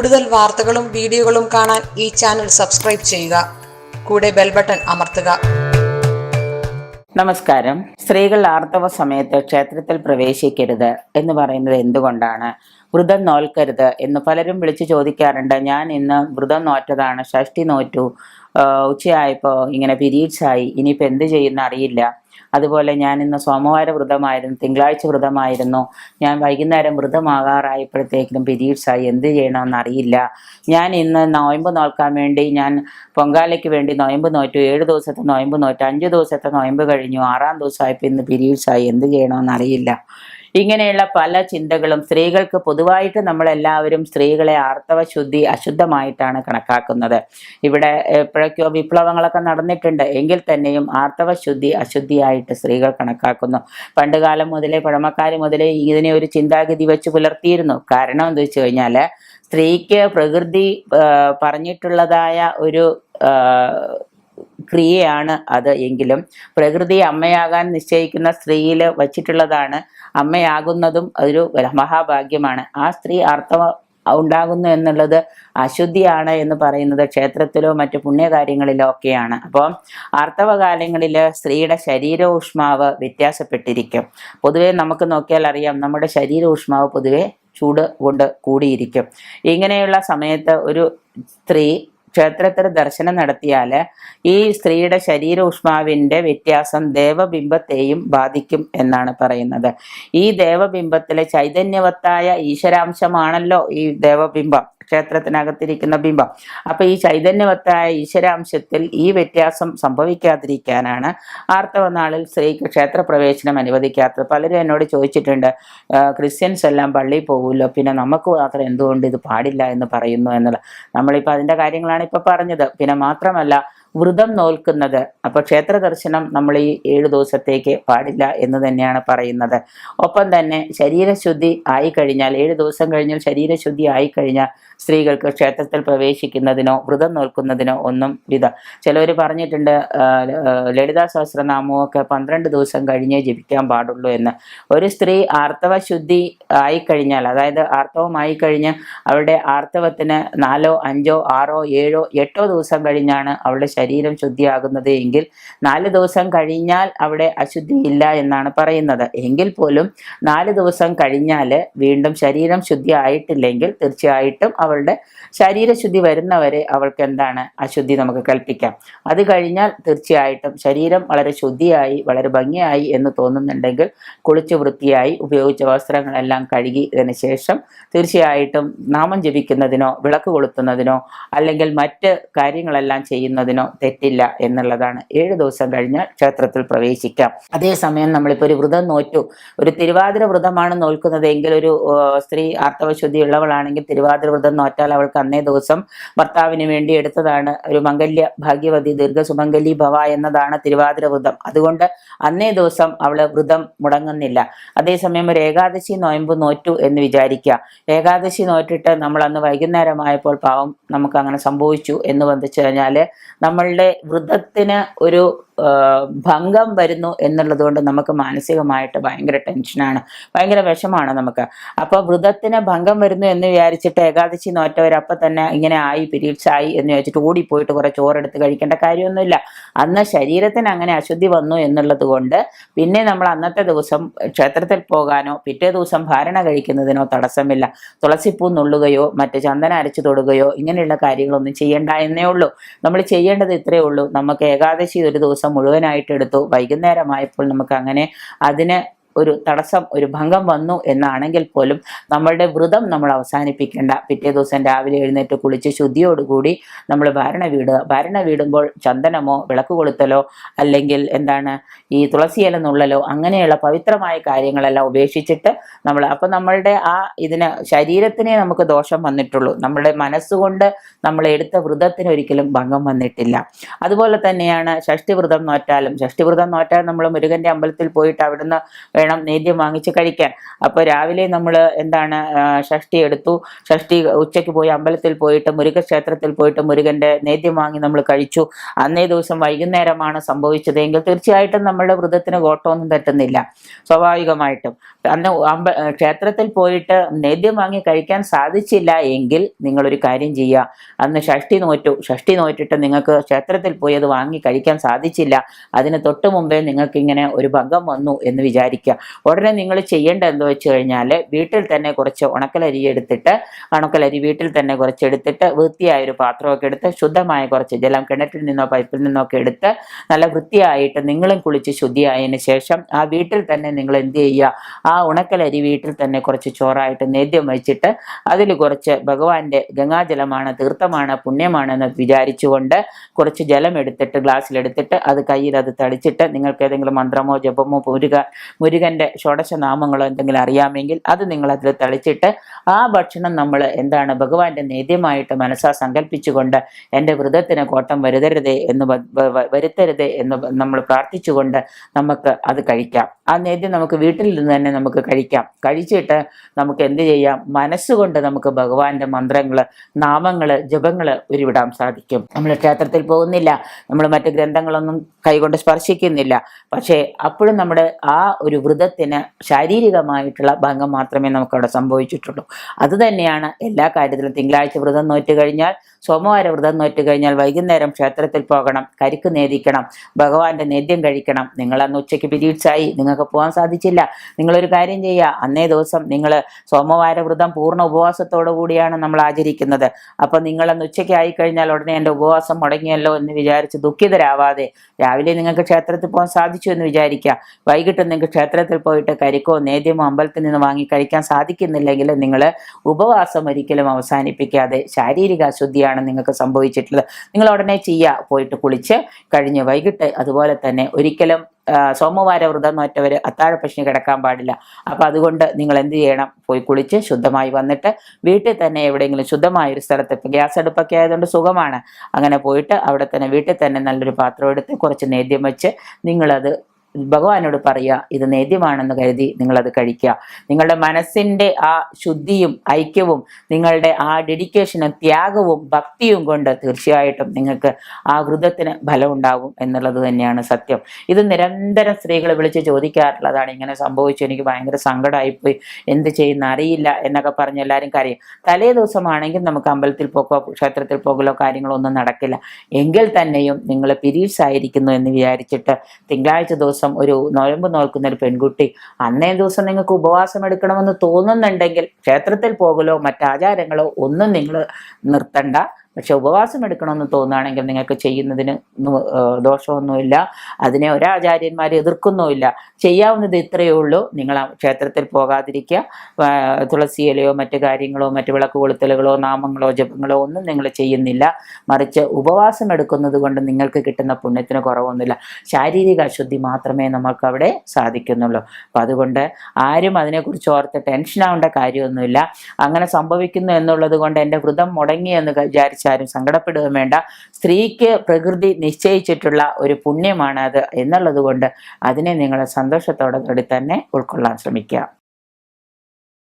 കൂടുതൽ വാർത്തകളും വീഡിയോകളും കാണാൻ ഈ ചാനൽ സബ്സ്ക്രൈബ് ചെയ്യുക. കൂടെ ബെൽ ബട്ടൺ അമർത്തുക. നമസ്കാരം. സ്ത്രീകൾ ആർത്തവ സമയത്ത് ക്ഷേത്രത്തിൽ പ്രവേശിക്കരുത് എന്ന് പറയുന്നത് എന്തുകൊണ്ടാണ്? വ്രതം നോൽക്കരുത് എന്ന് പലരും വിളിച്ചു ചോദിക്കാറുണ്ട്. ഞാൻ ഇന്ന് വ്രതം നോറ്റതാണ് ഷഷ്ടി നോറ്റു. ഉച്ചയായപ്പോൾ ഇങ്ങനെ പീരീഡ്സ് ആയി. ഇനിയിപ്പോൾ എന്ത് ചെയ്യുന്ന അറിയില്ല. അതുപോലെ ഞാൻ ഇന്ന് സോമവാര വ്രതമായിരുന്നു തിങ്കളാഴ്ച വ്രതമായിരുന്നു. ഞാൻ വൈകുന്നേരം വ്രതമാകാറായപ്പോഴത്തേക്കിനും ആയി എന്ത് ചെയ്യണമെന്ന് അറിയില്ല. ഞാൻ ഇന്ന് നോയമ്പ് നോൽക്കാൻ വേണ്ടി ഞാൻ പൊങ്കാലയ്ക്ക് വേണ്ടി നോയമ്പ് നോറ്റു ഏഴ് ദിവസത്തെ നോയമ്പ് നോറ്റു അഞ്ച് ദിവസത്തെ നോയമ്പ് കഴിഞ്ഞു ആറാം ദിവസമായപ്പോൾ ഇന്ന് ആയി എന്ത് ചെയ്യണമെന്ന് അറിയില്ല. ഇങ്ങനെയുള്ള പല ചിന്തകളും സ്ത്രീകൾക്ക് പൊതുവായിട്ട് നമ്മളെല്ലാവരും സ്ത്രീകളെ ആർത്തവ ശുദ്ധി അശുദ്ധമായിട്ടാണ് കണക്കാക്കുന്നത്. ഇവിടെ എപ്പോഴൊക്കെയോ വിപ്ലവങ്ങളൊക്കെ നടന്നിട്ടുണ്ട്. എങ്കിൽ തന്നെയും ആർത്തവ ശുദ്ധി അശുദ്ധിയായിട്ട് സ്ത്രീകൾ കണക്കാക്കുന്നു. പണ്ടുകാലം മുതലേ പഴമക്കാർ മുതലേ ഇതിനെ ഒരു ചിന്താഗതി വെച്ച് പുലർത്തിയിരുന്നു. കാരണം എന്താ വെച്ച് കഴിഞ്ഞാൽ സ്ത്രീക്ക് പ്രകൃതി പറഞ്ഞിട്ടുള്ളതായ ഒരു ക്രിയയാണ് അത്. എങ്കിലും പ്രകൃതി അമ്മയാകാൻ നിശ്ചയിക്കുന്ന സ്ത്രീയിൽ വച്ചിട്ടുള്ളതാണ് അമ്മയാകുന്നതും ഒരു മഹാഭാഗ്യമാണ്. ആ സ്ത്രീ ആർത്തവ ഉണ്ടാകുന്നു എന്നുള്ളത് അശുദ്ധിയാണ് എന്ന് പറയുന്നത് ക്ഷേത്രത്തിലോ മറ്റു പുണ്യകാര്യങ്ങളിലോ ഒക്കെയാണ്. അപ്പോൾ ആർത്തവകാലങ്ങളിൽ സ്ത്രീയുടെ ശരീര ഊഷ്മാവ് വ്യത്യാസപ്പെട്ടിരിക്കും. പൊതുവെ നമുക്ക് നോക്കിയാൽ അറിയാം നമ്മുടെ ശരീര ഊഷ്മാവ് പൊതുവെ ചൂട് കൊണ്ട് കൂടിയിരിക്കും. ഇങ്ങനെയുള്ള സമയത്ത് ഒരു സ്ത്രീ ക്ഷേത്രത്തിൽ ദർശനം നടത്തിയാൽ ഈ സ്ത്രീയുടെ ശരീര ഊഷ്മാവിന്റെ വ്യത്യാസം ദേവബിംബത്തെയും ബാധിക്കും എന്നാണ് പറയുന്നത്. ഈ ദേവബിംബത്തിലെ ചൈതന്യവത്തായ ഈശ്വരാംശമാണല്ലോ ഈ ദേവബിംബം. ക്ഷേത്രത്തിനകത്തിരിക്കുന്ന ബിംബം. അപ്പൊ ഈ ചൈതന്യവത്തായ ഈശ്വരാംശത്തിൽ ഈ വ്യത്യാസം സംഭവിക്കാതിരിക്കാനാണ് ആർത്തവ നാളിൽ സ്ത്രീക്ക് ക്ഷേത്രപ്രവേശനം അനുവദിക്കാത്തത്. പലരും എന്നോട് ചോദിച്ചിട്ടുണ്ട് "ആ, ക്രിസ്ത്യൻസ് എല്ലാം പള്ളിയിൽ പോകുമല്ലോ പിന്നെ നമുക്ക് മാത്രം എന്തുകൊണ്ട് ഇത് പാടില്ല എന്ന് പറയുന്നു എന്നുള്ള? നമ്മളിപ്പോൾ അതിന്റെ കാര്യങ്ങളാണ് ഇപ്പോൾ പറഞ്ഞത്. പിന്നെ മാത്രമല്ല വ്രതം നോൽക്കുന്നത്. അപ്പോൾ ക്ഷേത്ര ദർശനം നമ്മൾ ഈ ഏഴ് ദിവസത്തേക്ക് പാടില്ല എന്ന് തന്നെയാണ് പറയുന്നത്. ഒപ്പം തന്നെ ശരീരശുദ്ധി ആയിക്കഴിഞ്ഞാൽ ഏഴ് ദിവസം കഴിഞ്ഞാൽ ശരീരശുദ്ധി ആയിക്കഴിഞ്ഞാൽ സ്ത്രീകൾക്ക് ക്ഷേത്രത്തിൽ പ്രവേശിക്കുന്നതിനോ വ്രതം നോൽക്കുന്നതിനോ ഒന്നും വിധ. ചിലവർ പറഞ്ഞിട്ടുണ്ട് ലളിതാ സഹസ്രനാമമൊക്കെ പന്ത്രണ്ട് ദിവസം കഴിഞ്ഞേ ജപിക്കാൻ പാടുള്ളൂ എന്ന്. ഒരു സ്ത്രീ ആർത്തവ ശുദ്ധി ആയിക്കഴിഞ്ഞാൽ അതായത് ആർത്തവമായി കഴിഞ്ഞ് അവളുടെ ആർത്തവത്തിന് നാലോ അഞ്ചോ ആറോ ഏഴോ എട്ടോ ദിവസം കഴിഞ്ഞാണ് അവളുടെ ശരീരം ശുദ്ധിയാകുന്നത് എങ്കിൽ നാല് ദിവസം കഴിഞ്ഞാൽ അവിടെ അശുദ്ധി ഇല്ല എന്നാണ് പറയുന്നത്. എങ്കിൽ പോലും നാല് ദിവസം കഴിഞ്ഞാൽ വീണ്ടും ശരീരം ശുദ്ധിയായിട്ടില്ലെങ്കിൽ തീർച്ചയായിട്ടും അവളുടെ ശരീരശുദ്ധി വരുന്നവരെ അവൾക്ക് എന്താണ് അശുദ്ധി നമുക്ക് കൽപ്പിക്കാം. അത് കഴിഞ്ഞാൽ തീർച്ചയായിട്ടും ശരീരം വളരെ ശുദ്ധിയായി വളരെ ഭംഗിയായി എന്ന് തോന്നുന്നുണ്ടെങ്കിൽ കുളിച്ച് വൃത്തിയായി ഉപയോഗിച്ച വസ്ത്രങ്ങളെല്ലാം കഴുകി ഇതിന് ശേഷം തീർച്ചയായിട്ടും നാമം ജപിക്കുന്നതിനോ വിളക്ക് കൊളുത്തുന്നതിനോ അല്ലെങ്കിൽ മറ്റ് കാര്യങ്ങളെല്ലാം ചെയ്യുന്നതിനോ തെറ്റില്ല എന്നുള്ളതാണ്. ഏഴ് ദിവസം കഴിഞ്ഞാൽ ക്ഷേത്രത്തിൽ പ്രവേശിക്കാം. അതേസമയം നമ്മളിപ്പോൾ ഒരു വ്രതം നോറ്റു. ഒരു തിരുവാതിര വ്രതമാണ് നോൽക്കുന്നത് എങ്കിൽ ഒരു സ്ത്രീ സ്ത്രീ ആർത്തവശുദ്ധി ഉള്ളവളാണെങ്കിൽ തിരുവാതിര വ്രതം നോറ്റാൽ അവൾക്ക് അന്നേ ദിവസം ഭർത്താവിന് വേണ്ടി എടുത്തതാണ് ഒരു മംഗല്യ ഭാഗ്യവതി ദീർഘസുമംഗലി ഭവ എന്നതാണ് തിരുവാതിര വ്രതം. അതുകൊണ്ട് അന്നേ ദിവസം അവൾ വ്രതം മുടങ്ങുന്നില്ല. അതേസമയം ഒരു ഏകാദശി നോയമ്പ് നോറ്റു എന്ന് വിചാരിക്കുക. ഏകാദശി നോറ്റിട്ട് നമ്മൾ അന്ന് വൈകുന്നേരമായപ്പോൾ പാവം നമുക്ക് അങ്ങനെ സംഭവിച്ചു എന്ന് വന്നിച്ചു കഴിഞ്ഞാൽ നമ്മളുടെ വ്രതത്തിന് ഒരു ഭംഗം വരുന്നു എന്നുള്ളതുകൊണ്ട് നമുക്ക് മാനസികമായിട്ട് ഭയങ്കര ടെൻഷനാണ്. ഭയങ്കര വിഷമാണ് നമുക്ക്. അപ്പോൾ വ്രതത്തിന് ഭംഗം വരുന്നു എന്ന് വിചാരിച്ചിട്ട് ഏകാദശി നോറ്റവരപ്പം തന്നെ ഇങ്ങനെ ആയി പീരീഡ്സ് ആയി എന്ന് വിചാരിച്ചിട്ട് ഓടിപ്പോയിട്ട് കുറേ ചോറെടുത്ത് കഴിക്കേണ്ട കാര്യമൊന്നുമില്ല. അന്ന് ശരീരത്തിന് അങ്ങനെ അശുദ്ധി വന്നു എന്നുള്ളത് കൊണ്ട് പിന്നെ നമ്മൾ അന്നത്തെ ദിവസം ക്ഷേത്രത്തിൽ പോകാനോ പിറ്റേ ദിവസം ഭാരണ കഴിക്കുന്നതിനോ തടസ്സമില്ല. തുളസിപ്പൂ നുള്ളുകയോ മറ്റ് ചന്ദന അരച്ചു തൊടുകയോ ഇങ്ങനെയുള്ള കാര്യങ്ങളൊന്നും ചെയ്യേണ്ട എന്നേ ഉള്ളൂ. നമ്മൾ ചെയ്യേണ്ടത് ഇത്രയേ ഉള്ളൂ. നമുക്ക് ഏകാദശി ഒരു ദിവസം മുഴുവനായിട്ട് എടുത്തു. വൈകുന്നേരമായപ്പോൾ നമുക്ക് അങ്ങനെ അതിന് ഒരു തടസ്സം ഒരു ഭംഗം വന്നു എന്നാണെങ്കിൽ പോലും നമ്മളുടെ വ്രതം നമ്മൾ അവസാനിപ്പിക്കേണ്ട. പിറ്റേ ദിവസം രാവിലെ എഴുന്നേറ്റ് കുളിച്ച് ശുദ്ധിയോടുകൂടി നമ്മൾ ഭരണ വീടുക ഭരണ വീടുമ്പോൾ ചന്ദനമോ വിളക്ക് കൊളുത്തലോ അല്ലെങ്കിൽ എന്താണ് ഈ തുളസിയില നുള്ളലോ അങ്ങനെയുള്ള പവിത്രമായ കാര്യങ്ങളെല്ലാം ഉപേക്ഷിച്ചിട്ട് നമ്മൾ അപ്പം നമ്മളുടെ ആ ഇതിന് ശരീരത്തിനെ നമുക്ക് ദോഷം വന്നിട്ടുള്ളൂ. നമ്മുടെ മനസ്സുകൊണ്ട് നമ്മൾ എടുത്ത വ്രതത്തിന് ഒരിക്കലും ഭംഗം വന്നിട്ടില്ല. അതുപോലെ തന്നെയാണ് ഷഷ്ടിവ്രതം നോറ്റാലും ഷഷ്ടിവ്രതം നോറ്റാൽ നമ്മൾ മുരുകന്റെ അമ്പലത്തിൽ പോയിട്ട് അവിടുന്ന് വേണം നേദ്യം വാങ്ങിച്ച് കഴിക്കാൻ. അപ്പോൾ രാവിലെ നമ്മൾ എന്താണ് ഷഷ്ടി എടുത്തു. ഷഷ്ടി ഉച്ചയ്ക്ക് പോയി അമ്പലത്തിൽ പോയിട്ട് മുരുകക്ഷേത്രത്തിൽ പോയിട്ട് മുരുകന്റെ നേദ്യം വാങ്ങി നമ്മൾ കഴിച്ചു. അന്നേ ദിവസം വൈകുന്നേരമാണ് സംഭവിച്ചതെങ്കിൽ തീർച്ചയായിട്ടും നമ്മളുടെ വ്രതത്തിന് കോട്ടമൊന്നും തെറ്റുന്നില്ല. സ്വാഭാവികമായിട്ടും. അന്ന് അമ്പ ക്ഷേത്രത്തിൽ പോയിട്ട് നേദ്യം വാങ്ങി കഴിക്കാൻ സാധിച്ചില്ല എങ്കിൽ നിങ്ങളൊരു കാര്യം ചെയ്യുക അന്ന് ഷഷ്ടി നോറ്റു ഷഷ്ടി നോറ്റിട്ട് നിങ്ങൾക്ക് ക്ഷേത്രത്തിൽ പോയി അത് വാങ്ങി കഴിക്കാൻ സാധിച്ചില്ല. അതിന് തൊട്ട് മുമ്പേ നിങ്ങൾക്ക് ഇങ്ങനെ ഒരു ഭംഗം വന്നു എന്ന് വിചാരിക്കുക ഉടനെ നിങ്ങൾ ചെയ്യേണ്ടത് എന്ന് വെച്ച് കഴിഞ്ഞാൽ വീട്ടിൽ തന്നെ കുറച്ച് ഉണക്കലരി എടുത്തിട്ട് ഉണക്കലരി വീട്ടിൽ തന്നെ കുറച്ച് എടുത്തിട്ട് വൃത്തിയായ ഒരു പാത്രമൊക്കെ എടുത്ത് ശുദ്ധമായ കുറച്ച് ജലം കിണറ്റിൽ നിന്നോ പൈപ്പിൽ നിന്നോ ഒക്കെ എടുത്ത് നല്ല വൃത്തിയായിട്ട് നിങ്ങളും കുളിച്ച് ശുദ്ധിയായതിനു ശേഷം ആ വീട്ടിൽ തന്നെ നിങ്ങൾ എന്ത് ചെയ്യുക? ആ ഉണക്കലരി വീട്ടിൽ തന്നെ കുറച്ച് ചോറായിട്ട് നേദ്യം വെച്ചിട്ട് അതിൽ കുറച്ച് ഭഗവാന്റെ ഗംഗാജലമാണ് തീർത്ഥമാണ് പുണ്യമാണെന്ന് വിചാരിച്ചുകൊണ്ട് കുറച്ച് ജലം എടുത്തിട്ട് ഗ്ലാസ്സിലെടുത്തിട്ട് അത് കയ്യിൽ അത് തളിച്ചിട്ട് നിങ്ങൾക്ക് ഏതെങ്കിലും മന്ത്രമോ ജപമോ മുരുക മുരുകന്റെ ഷോഡശ നാമങ്ങളോ എന്തെങ്കിലും അറിയാമെങ്കിൽ അത് നിങ്ങൾ അതിൽ തളിച്ചിട്ട് ആ ഭക്ഷണം നമ്മൾ എന്താണ് ഭഗവാന്റെ നേദ്യമായിട്ട് മനസ്സാ സങ്കല്പിച്ചുകൊണ്ട് എന്റെ വ്രതത്തിന് കോട്ടം വരുതരുതേ എന്ന് വരുത്തരുതേ എന്ന് നമ്മൾ പ്രാർത്ഥിച്ചുകൊണ്ട് നമുക്ക് അത് കഴിക്കാം. ആ നേദ്യം നമുക്ക് വീട്ടിൽ നിന്ന് തന്നെ നമുക്ക് കഴിക്കാം. കഴിച്ചിട്ട് നമുക്ക് എന്ത് ചെയ്യാം? മനസ്സുകൊണ്ട് നമുക്ക് ഭഗവാന്റെ മന്ത്രങ്ങൾ നാമങ്ങൾ ജപങ്ങൾ ഉരുവിടാൻ സാധിക്കും. നമ്മൾ ക്ഷേത്രത്തിൽ പോകുന്നില്ല. നമ്മൾ മറ്റ് ഗ്രന്ഥങ്ങളൊന്നും കൈകൊണ്ട് സ്പർശിക്കുന്നില്ല. പക്ഷേ അപ്പോഴും നമ്മുടെ ആ ഒരു വ്രതത്തിന് ശാരീരികമായിട്ടുള്ള ഭംഗം മാത്രമേ നമുക്കവിടെ സംഭവിച്ചിട്ടുള്ളൂ. അതുതന്നെയാണ് എല്ലാ കാര്യത്തിലും. തിങ്കളാഴ്ച വ്രതം നോറ്റ് കഴിഞ്ഞാൽ സോമവാര വ്രതം നോറ്റ് കഴിഞ്ഞാൽ വൈകുന്നേരം ക്ഷേത്രത്തിൽ പോകണം കരിക്ക് നേദിക്കണം ഭഗവാന്റെ നേദ്യം കഴിക്കണം. നിങ്ങൾ അന്ന് ഉച്ചയ്ക്ക് പിരീഡ്സായി. നിങ്ങൾക്ക് പോകാൻ സാധിച്ചില്ല. നിങ്ങളൊരു കാര്യം ചെയ്യുക അന്നേ ദിവസം നിങ്ങൾ സോമവാര വ്രതം പൂർണ ഉപവാസത്തോടു കൂടിയാണ് നമ്മൾ ആചരിക്കുന്നത്. അപ്പൊ നിങ്ങൾ അന്ന് ഉച്ചയ്ക്ക് ആയിക്കഴിഞ്ഞാൽ ഉടനെ എന്റെ ഉപവാസം മുടങ്ങിയല്ലോ എന്ന് വിചാരിച്ച് ദുഃഖിതരാവാതെ രാവിലെ നിങ്ങൾക്ക് ക്ഷേത്രത്തിൽ പോകാൻ സാധിച്ചു എന്ന് വിചാരിക്കുക. വൈകിട്ട് നിങ്ങൾക്ക് ക്ഷേത്രത്തിൽ പോയിട്ട് കരിക്കോ നേദ്യമോ അമ്പലത്തിൽ നിന്ന് വാങ്ങി കഴിക്കാൻ സാധിക്കുന്നില്ലെങ്കിൽ നിങ്ങൾ ഉപവാസം ഒരിക്കലും അവസാനിപ്പിക്കാതെ ശാരീരിക അശുദ്ധിയാണ് നിങ്ങൾക്ക് സംഭവിച്ചിട്ടുള്ളത്. നിങ്ങൾ ഉടനെ ചെയ്യുക പോയിട്ട് കുളിച്ച് കഴിഞ്ഞ് വൈകിട്ട് അതുപോലെ തന്നെ ഒരിക്കലും സോമവാര വ്രതം നോറ്റവർ അത്താഴപ്പശിന് കിടക്കാൻ പാടില്ല. അപ്പം അതുകൊണ്ട് നിങ്ങൾ എന്ത് ചെയ്യണം? പോയി കുളിച്ച് ശുദ്ധമായി വന്നിട്ട് വീട്ടിൽ തന്നെ എവിടെയെങ്കിലും ശുദ്ധമായ ഒരു സ്ഥലത്ത് ഇപ്പം ഗ്യാസ് അടുപ്പൊക്കെ ആയതുകൊണ്ട് സുഖമാണ്. അങ്ങനെ പോയിട്ട് അവിടെ തന്നെ വീട്ടിൽ തന്നെ നല്ലൊരു പാത്രം എടുത്ത് കുറച്ച് നേദ്യം വെച്ച് നിങ്ങളത് ഭഗവാനോട് പറയുക ഇത് നേദ്യമാണെന്ന് കരുതി നിങ്ങളത് കഴിക്കുക നിങ്ങളുടെ മനസ്സിന്റെ ആ ശുദ്ധിയും ഐക്യവും നിങ്ങളുടെ ആ ഡെഡിക്കേഷനും ത്യാഗവും ഭക്തിയും കൊണ്ട് തീർച്ചയായിട്ടും നിങ്ങൾക്ക് ആ വൃതത്തിന് ഫലം ഉണ്ടാകും എന്നുള്ളത് തന്നെയാണ് സത്യം. ഇത് നിരന്തരം സ്ത്രീകൾ വിളിച്ച് ചോദിക്കാറുള്ളതാണ്. ഇങ്ങനെ സംഭവിച്ചു എനിക്ക് ഭയങ്കര സങ്കടമായിപ്പോയി എന്ത് ചെയ്യുന്ന അറിയില്ല എന്നൊക്കെ പറഞ്ഞ് എല്ലാവരും കരയും. തലേ ദിവസമാണെങ്കിൽ നമുക്ക് അമ്പലത്തിൽ പോക്കോ ക്ഷേത്രത്തിൽ പോകലോ കാര്യങ്ങളോ ഒന്നും നടക്കില്ല. എങ്കിൽ തന്നെയും നിങ്ങൾ പിരീഡ്സ് ആയിരിക്കുന്നു എന്ന് വിചാരിച്ചിട്ട് തിങ്കളാഴ്ച ദിവസം ഒരു നോയമ്പ് നോൽക്കുന്ന ഒരു പെൺകുട്ടി അന്നേ ദിവസം നിങ്ങൾക്ക് ഉപവാസം എടുക്കണമെന്ന് തോന്നുന്നുണ്ടെങ്കിൽ ക്ഷേത്രത്തിൽ പോകലോ മറ്റാചാരങ്ങളോ ഒന്നും നിങ്ങൾ നിർത്തണ്ട. പക്ഷെ ഉപവാസം എടുക്കണമെന്ന് തോന്നുകയാണെങ്കിൽ നിങ്ങൾക്ക് ചെയ്യുന്നതിന് ദോഷമൊന്നുമില്ല. അതിനെ ഒരാചാര്യന്മാർ എതിർക്കുന്നുമില്ല. ചെയ്യാവുന്നത് ഇത്രയേ ഉള്ളൂ. നിങ്ങൾ ക്ഷേത്രത്തിൽ പോകാതിരിക്കുക. തുളസി ഇലയോ മറ്റു കാര്യങ്ങളോ മറ്റു വിളക്ക് കൊളുത്തലുകളോ നാമങ്ങളോ ജപങ്ങളോ ഒന്നും നിങ്ങൾ ചെയ്യുന്നില്ല. മറിച്ച് ഉപവാസം എടുക്കുന്നത് കൊണ്ട് നിങ്ങൾക്ക് കിട്ടുന്ന പുണ്യത്തിന് കുറവൊന്നുമില്ല. ശാരീരിക അശുദ്ധി മാത്രമേ നമുക്ക് അവിടെ സാധിക്കുന്നുള്ളൂ. അപ്പം അതുകൊണ്ട് ആരും അതിനെക്കുറിച്ച് ഓർത്ത് ടെൻഷനാവേണ്ട കാര്യമൊന്നുമില്ല. അങ്ങനെ സംഭവിക്കുന്നു എന്നുള്ളത് കൊണ്ട് എന്റെ വ്രതം മുടങ്ങി എന്ന് വിചാരിച്ചാരും സങ്കടപ്പെടുകയും വേണ്ട. സ്ത്രീക്ക് പ്രകൃതി നിശ്ചയിച്ചിട്ടുള്ള ഒരു പുണ്യമാണ് അത് എന്നുള്ളത് കൊണ്ട് അതിനെ നിങ്ങൾ സന്തോഷത്തോടെ തന്നെ ഉൾക്കൊള്ളാൻ ശ്രമിക്കുക.